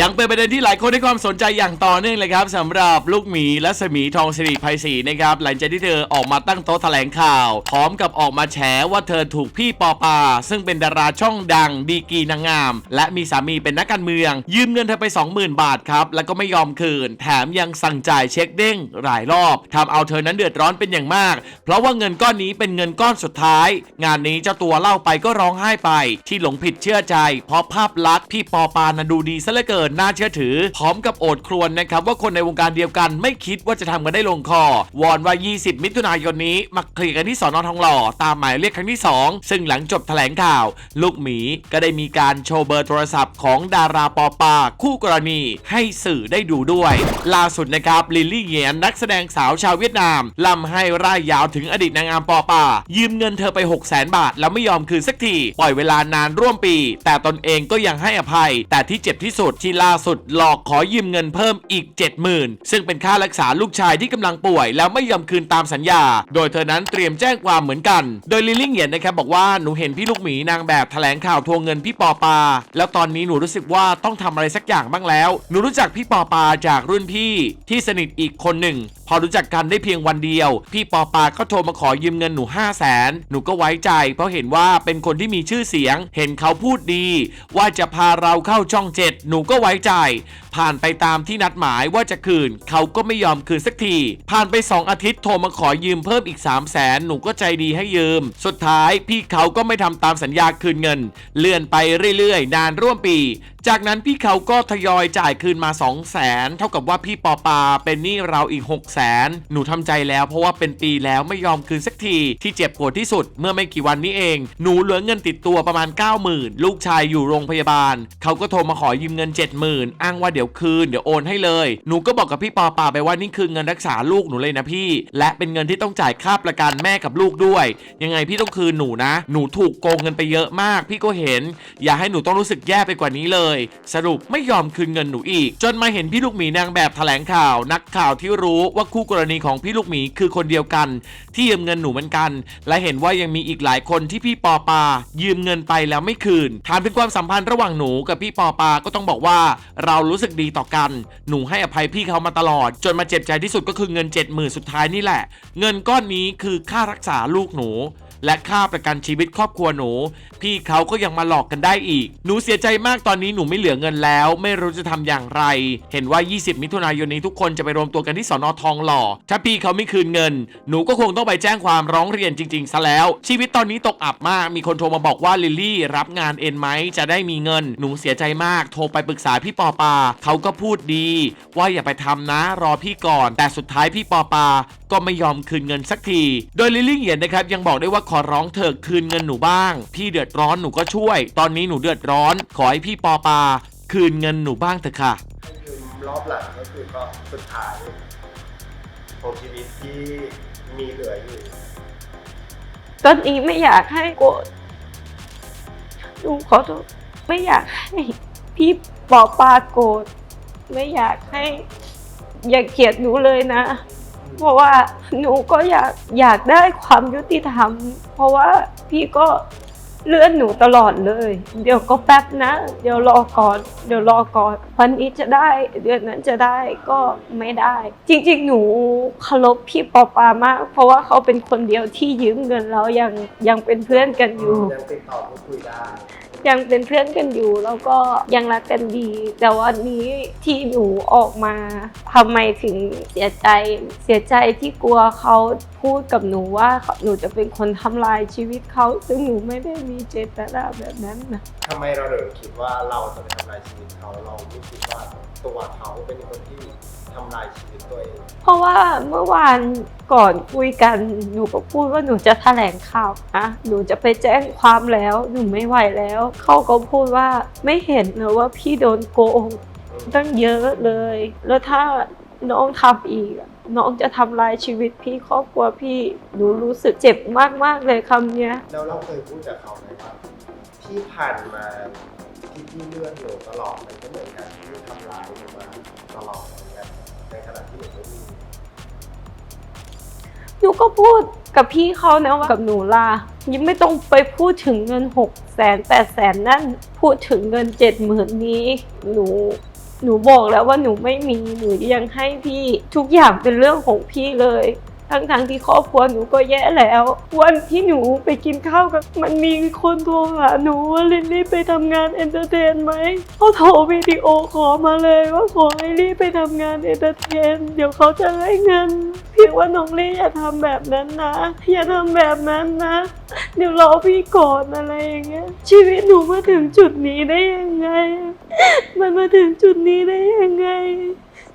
ยังเป็นประเด็นที่หลายคนให้ความสนใจอย่างต่อเนื่องเลยครับสำหรับลูกหมีและสมีทองสิริไพศรีนะครับหลังจากที่เธอออกมาตั้งโต๊ะแถลงข่าว พร้อมกับออกมาแฉว่าเธอถูกพี่ปอปา ซึ่งเป็นดาราช่องดังดีกีนางงาม และมีสามีเป็นนักการเมือง ยืมเงินเธอไป 20,000 บาทครับ แล้วก็ไม่ยอมคืน แถมยังสั่งจ่ายเช็คเด้งหลายรอบทำเอาเธอนั้นเดือดร้อนเป็นอย่างมาก เพราะว่าเงินก้อนนี้เป็นเงินก้อนสุดท้าย งานนี้เจ้าตัวเล่าไปก็ร้องไห้ไป ที่หลงผิดเชื่อใจ เพราะภาพลักษณ์พี่ปอปานะดูดีซะเหลือเกินน่าเชื่อถือ พร้อมกับโอดครวญนะครับว่าคนในวงการเดียวกันไม่คิดว่าจะทำกันได้ลงคอ วอนว่า 20 มิถุนายนนี้มาเคลียร์กันที่สอนอทองหล่อตามหมายเรียกครั้งที่ 2 ซึ่งหลังจบแถลงข่าว ลูกหมีก็ได้มีการโชว์เบอร์โทรศัพท์ของดาราปอปาคู่กรณีให้สื่อได้ดูด้วย ล่าสุดนะครับลิลลี่เหยียนนักแสดงสาวชาวเวียดนามลำให้ร่ายยาวถึงอดีตนางงามปอปา ยืมเงินเธอไป6 0 0 0 0 0 บาท แล้วไม่ยอมคืนสักที ปล่อยเวลานานร่วมปี แต่ตนเองก็ยังให้อภัย แต่ที่เจ็บที่สุดที่ล่าสุดหลอกขอยืมเงินเพิ่มอีก 70,000 ซึ่งเป็นค่ารักษาลูกชายที่กำลังป่วย แล้วไม่ยอมคืนตามสัญญา โดยเธอนั้นเตรียมแจ้งความเหมือนกัน โดยลิลลี่เหียนนะครับบอกว่าหนูเห็นพี่ลูกหมีนางแบบแถลงข่าวทวงเงินพี่ปอปา แล้วตอนนี้หนูรู้สึกว่าต้องทำอะไรสักอย่างบ้างแล้ว หนูรู้จักพี่ปอปาจากรุ่นพี่ที่สนิทอีกคนหนึ่ง พอรู้จักกันได้เพียงวันเดียว พี่ปอปาก็โทรมาขอยืมเงินหนู 5 0 0แสนหนูก็ไว้ใจ เพราะเห็นว่าเป็นคนที่มีชื่อเสียง เห็นเขาพูดดี ว่าจะพาเราเข้าช่องเจ็ดหนูก็ไว้ใจผ่านไปตามที่นัดหมายว่าจะคืน เขาก็ไม่ยอมคืนสักที ผ่านไป 2 อาทิตย์โทรมาขอยืมเพิ่มอีก 3 0 0แสนหนูก็ใจดีให้ยืม สุดท้ายพี่เขาก็ไม่ทำตามสัญญาคืนเงิน เลื่อนไปเรื่อยๆ นานร่วมปี จากนั้นพี่เขาก็ทยอยจ่ายคืนมา 2 0 0แสนเท่ากับว่าพี่ปอปาเป็นหนี้เราอีก 6 0แสนหนูทำใจแล้วเพราะว่าเป็นปีแล้วไม่ยอมคืนสักทีที่เจ็บปวดที่สุดเมื่อไม่กี่วันนี้เอง หนูเหลือเงินติดตัวประมาณ 90,000 ลูกชายอยู่โรงพยาบาล เขาก็โทรมาขอยืมเงิน 70,000 อ้างว่าเดี๋ยวคืนเดี๋ยวโอนให้เลย หนูก็บอกกับพี่ปอปาไปว่านี่คือเงินรักษาลูกหนูเลยนะพี่ และเป็นเงินที่ต้องจ่ายค่าประกันแม่กับลูกด้วย ยังไงพี่ต้องคืนหนูนะ หนูถูกโกงเงินไปเยอะมาก พี่ก็เห็น อย่าให้หนูต้องรู้สึกแย่ไปกว่านี้เลย สรุปไม่ยอมคืนเงินหนูอีก จนมาเห็นพี่ลูกหมีนางแบบแถลงข่าว นักข่าวที่รู้ว่าคู่กรณีของพี่ลูกหมีคือคนเดียวกัน ที่ยืมเงินหนูเหมือนกัน และเห็นว่ายังมีอีกหลายคนที่พี่ปอปา ยืมเงินไปแล้วไม่คืนถามถึงความสัมพันธ์ระหว่างหนูกับพี่ปอปาก็ต้องบอกว่าเรารู้สึกดีต่อกัน หนูให้อภัยพี่เขามาตลอด จนมาเจ็บใจที่สุดก็คือเงิน 70,000 สุดท้ายนี่แหละ เงินก้อนนี้คือค่ารักษาลูกหนู และค่าประกันชีวิตครอบครัวหนู พี่เขาก็ยังมาหลอกกันได้อีก หนูเสียใจมากตอนนี้หนูไม่เหลือเงินแล้ว ไม่รู้จะทำอย่างไร เห็นว่า 20 มิถุนายนนี้ทุกคนจะไปรวมตัวกันที่สอนอทองหล่อ ถ้าพี่เขาไม่คืนเงิน หนูก็คงต้องไปแจ้งความร้องเรียนจริงๆซะแล้ว ชีวิตตอนนี้ตกอับมาก มีคนโทรมาบอกว่าลิลลี่รับงานเอ็นไหมจะได้มีเงิน หนูเสียใจมาก โทรไปปรึกษาพี่ปอปา เขาก็พูดดี ว่าอย่าไปทำนะ รอพี่ก่อน แต่สุดท้ายพี่ปอปา ก็ไม่ยอมคืนเงินสักที โดยลิลลี่เหยียนนะครับยังบอกได้ว่าขอร้องเถอคืนเงินหนูบ้าง พี่เดือดร้อนหนูก็ช่วย ตอนนี้หนูเดือดร้อน ขอให้พี่ปอปา คืนเงินหนูบ้างเถอะค่ะ ให้ยืมรอบหลังก็คือก็สุดท้ายของชีวิตที่มีเหลืออยู่ ตอนนี้ไม่อยากให้โกรธหนูขอโทษไม่อยากให้พี่ปอปาโกรธไม่อยากให้ อย่าเกลียดหนูเลยนะ เพราะว่าหนูก็อยากอยากได้ความยุติธรรม เพราะว่าพี่ก็เลื่อนหนูตลอดเลย เดี๋ยวก็แป๊บนะ เดี๋ยวรอก่อน เดี๋ยวรอก่อนวันนี้จะได้ เดือนนั้นจะได้ก็ไม่ได้ จริงๆ หนูเคารพพี่ปอปามาก เพราะว่าเขาเป็นคนเดียวที่ยืมเงินแล้วยังยังเป็นเพื่อนกันอยู่ ยังติดต่อพูดคุยได้ ยังเป็นเพื่อนกันอยู่แล้วก็ยังรักกันดี แต่วันนี้ที่หนูออกมาทำไมถึงเสียใจ เสียใจที่กลัวเขาพูดกับหนูว่าหนูจะเป็นคนทำลายชีวิตเขาซึ่งหนูไม่ได้มีเจตนาแบบนั้นนะทำไมเราถึงคิดว่าเราจะไปทำลายชีวิตเขาเราไม่คิดว่าตัวเขาเป็นคนที่ทำลายชีวิตตัวเองเพราะว่าเมื่อวานก่อนคุยกันหนูก็พูดว่าหนูจะแถลงข่าวนะหนูจะไปแจ้งความแล้วหนูไม่ไหวแล้วเขาก็พูดว่าไม่เห็นเลยว่าพี่โดนโกงตั้งเยอะเลย แล้วถ้าน้องทำอีกอะ น้องจะทำลายชีวิตพี่ครอบครัวพี่หนูรู้สึกเจ็บมากๆเลยคำเนี้ย แล้วเราเคยพูดกับเขาไหมว่าที่ผ่านมาที่พี่เลื่อนหนูตลอดมันก็เหมือนกันที่ทำร้ายหนูมาตลอดเหมือนกันในขณะที่หนูไม่มีหนูก็พูดกับพี่เขานะว่ากับหนูล่ะยังไม่ต้องไปพูดถึงเงินหกแสนแปดแสนนั่นพูดถึงเงินเจ็ดหมื่นนี้หนู หนูบอกแล้วว่าหนูไม่มีหนูยังให้พี่ทุกอย่างเป็นเรื่องของพี่เลย ทั้งๆที่ครอบครัวหนูก็แย่แล้ว วันที่หนูไปกินข้าวกับมันมีคนโทรหาหนูว่าลิลลี่ไปทำงานเอนเตอร์เทนไหมเขาโทรวิดีโอขอมาเลยว่าขอให้ลี่ไปทำงานเอนเตอร์เทนเดี๋ยวเขาจะให้เงิน พี่ว่าน้องลี่อย่าทำแบบนั้นนะ อย่าทำแบบนั้นนะ เดี๋ยวรอพี่ก่อนอะไรอย่างเงี้ย ชีวิตหนูมาถึงจุดนี้ได้ยังไง มันมาถึงจุดนี้ได้ยังไง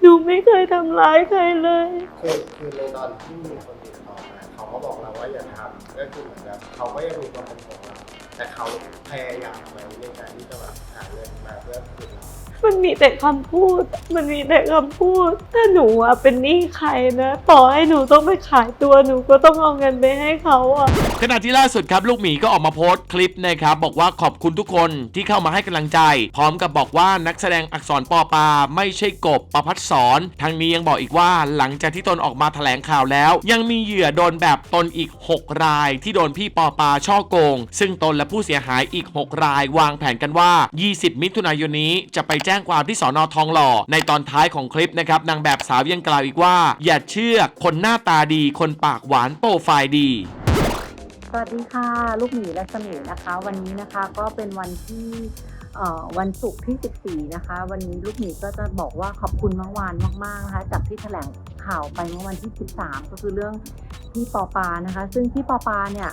หนูไม่เคยทำร้ายใครเลย คือคือในตอนที่มีคนติดต่อมาเขาก็บอกเราว่าอย่าทำก็คือเหมือนแบบเขาก็ยังมีความเป็นของเราแต่เขาพยายามไหมในการที่จะแบบหาเงินมาเพื่อคืนเรา มันมีแต่คำพูด มันมีแต่คำพูด ถ้าหนูอะเป็นหนี้ใครนะ ต่อให้หนูต้องไปขายตัวหนูก็ต้องเอาเงินไปให้เขาอะขณะที่ล่าสุดครับลูกหมีก็ออกมาโพสต์คลิปนะครับบอกว่าขอบคุณทุกคนที่เข้ามาให้กำลังใจ พร้อมกับบอกว่านักแสดงอักษรปอปา ไม่ใช่กบประพัดสอนทั้งนี้ยังบอกอีกว่าหลังจากที่ตนออกมาแถลงข่าวแล้ว ยังมีเหยื่อโดนแบบตนอีก 6 ราย ที่โดนพี่ปอปาช่อโกง ซึ่งตนและผู้เสียหายอีก 6 ราย วางแผนกันว่า 20 มิถุนายนนี้จะไปแจ้ง้งความที่สอนอทองหล่อ ในตอนท้ายของคลิปนะครับนางแบบสาวยังกล่าวอีกว่า อย่าเชื่อคนหน้าตาดี คนปากหวานโปรไฟล์ดีสวัสดีค่ะ ลูกหมีและสมินะคะ วันนี้นะคะก็เป็นวันที่วันศุกร์ที่ 14 นะคะ วันนี้ลูกหมีก็จะบอกว่าขอบคุณเมื่อวานมากๆนะคะจากที่แถลงข่าวไปเมื่อวันที่ 13 ก็คือเรื่องพี่ปอปานะคะ ซึ่งพี่ปอปาเนี่ย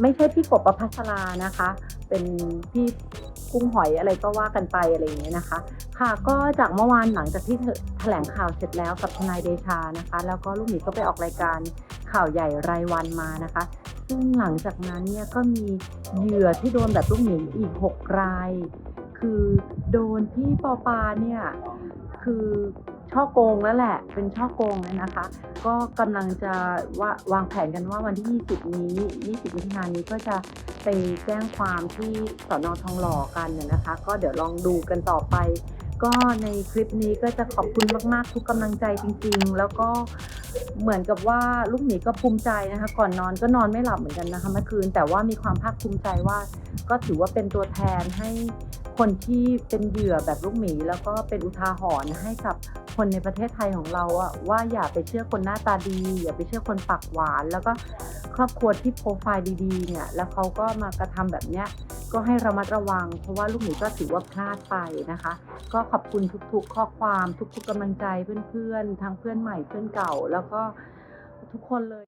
ไม่ใช่พี่กบประพัสรานะคะ เป็นพี่ กุ้งหอยอะไรก็ว่ากันไปอะไรอย่างเงี้ยนะคะ ค่ะก็จากเมื่อวานหลังจากที่แถลงข่าวเสร็จแล้วกับทนายเดชานะคะ แล้วก็ลูกหมีก็ไปออกรายการข่าวใหญ่รายวันมานะคะ ซึ่งหลังจากนั้นเนี่ยก็มีเหยื่อที่โดนแบบลูกหมีอีก 6 ราย คือโดนพี่ปอปาเนี่ยคือ ช่อโกงแล้วแหละ เป็นช่อโกงเลยนะคะ ก็กำลังจะว่าวางแผนกันว่าวันที่ 20 นี้ 20มิถุนายนนี้ก็จะไปแจ้งความที่สอนอทองหล่อกันเนี่ยนะคะ ก็เดี๋ยวลองดูกันต่อไป ก็ในคลิปนี้ก็จะขอบคุณมาก ๆ ทุกกำลังใจจริง ๆ แล้วก็เหมือนกับว่าลูกหมีก็ภูมิใจนะคะ ก่อนนอนก็นอนไม่หลับเหมือนกันนะคะเมื่อคืนแต่ว่ามีความภาคภูมิใจว่า ก็ถือว่าเป็นตัวแทนให้ คนที่เป็นเหยื่อแบบลูกหมี แล้วก็เป็นอุทาหรณ์ให้กับคนในประเทศไทยของเราอะว่าอย่าไปเชื่อคนหน้าตาดี อย่าไปเชื่อคนปากหวาน แล้วก็ครอบครัวที่โปรไฟล์ดีๆเนี่ยแล้วเขาก็มากระทำแบบเนี้ยก็ให้ระมัดระวัง เพราะว่าลูกหมีก็ถือว่าพลาดไปนะคะ ก็ขอบคุณทุกๆ ข้อความทุกๆกำลังใจเพื่อนๆทั้งเพื่อนใหม่เพื่อนเก่า แล้วก็ทุกคนเลย